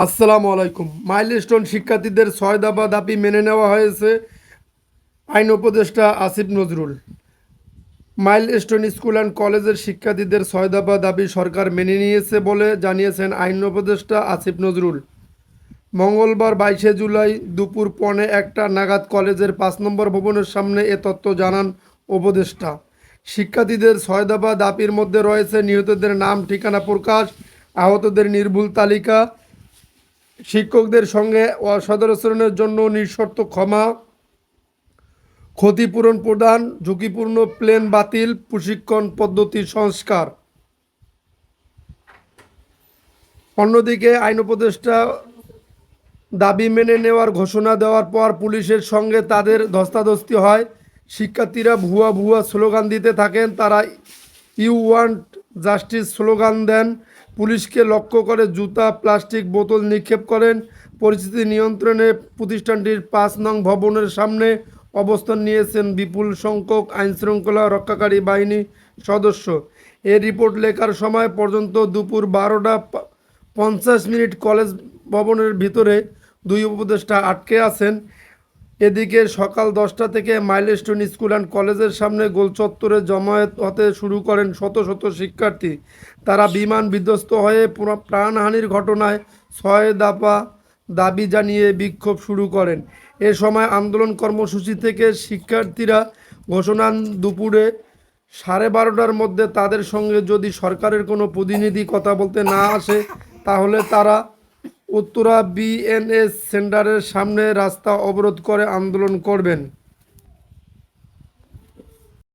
আসসালামু আলাইকুম। মাইলস্টোন শিক্ষার্থীদের ছয় দফা দাবি মেনে নেওয়া হয়েছে আইন উপদেষ্টা Asif Nazrul. Milestone school and কলেজের শিক্ষার্থীদের ছয় দফা দাবি সরকার মেনে নিয়েছে বলে জানিয়েছেন আইন উপদেষ্টা আসিফ নজরুল। মঙ্গলবার বাইশে জুলাই দুপুর পনে একটা নাগাদ কলেজের পাঁচ নম্বর ভবনের সামনে এ তথ্য জানান উপদেষ্টা। শিক্ষার্থীদের ছয় দফা দাবির মধ্যে রয়েছে নিহতদের নাম, ঠিকানা প্রকাশ, আহতদের নির্ভুল তালিকা শিক্ষকদের সঙ্গে অসদাচরণের জন্য নিঃশর্ত ক্ষমা, ক্ষতিপূরণ প্রদান, ঝুঁকিপূর্ণ প্লেন বাতিল, প্রশিক্ষণ পদ্ধতি সংস্কার। অন্যদিকে আইন উপদেষ্টা দাবি মেনে নেওয়ার ঘোষণা দেওয়ার পর পুলিশের সঙ্গে তাদের ধস্তাধস্তি হয়। শিক্ষার্থীরা ভুয়া ভুয়া স্লোগান দিতে থাকেন, তারা ইউ ওয়ান্ট জাস্টিস স্লোগান দেন। পুলিশকে লক্ষ্য করে জুতা, প্লাস্টিক বোতল নিক্ষেপ করেন। পরিস্থিতি নিয়ন্ত্রণে প্রতিষ্ঠানটির পাঁচ নং ভবনের সামনে অবস্থান নিয়েছেন বিপুল সংখ্যক আইনশৃঙ্খলা রক্ষাকারী বাহিনী সদস্য। এ রিপোর্ট লেখার সময় পর্যন্ত দুপুর বারোটা পঞ্চাশ মিনিট কলেজ ভবনের ভিতরে দুই উপদেষ্টা আটকে আছেন। এদিকে সকাল দশটা থেকে মাইলস্টোন স্কুল অ্যান্ড কলেজের সামনে গোল চত্বরে জমায়েত হতে শুরু করেন শত শত শিক্ষার্থী। তারা বিমান বিধ্বস্ত হয়ে পুরা- প্রাণহানির ঘটনায় ছয় দাপা দাবি জানিয়ে বিক্ষোভ শুরু করেন। এ সময় আন্দোলন কর্মসূচি থেকে শিক্ষার্থীরা ঘোষণা দুপুরে সাড়ে বারোটার মধ্যে তাদের সঙ্গে যদি সরকারের কোনো প্রতিনিধি কথা বলতে না আসে, তাহলে তারা উত্তরা বিএনএস সেন্টারের সামনে রাস্তা অবরোধ করে আন্দোলন করবেন।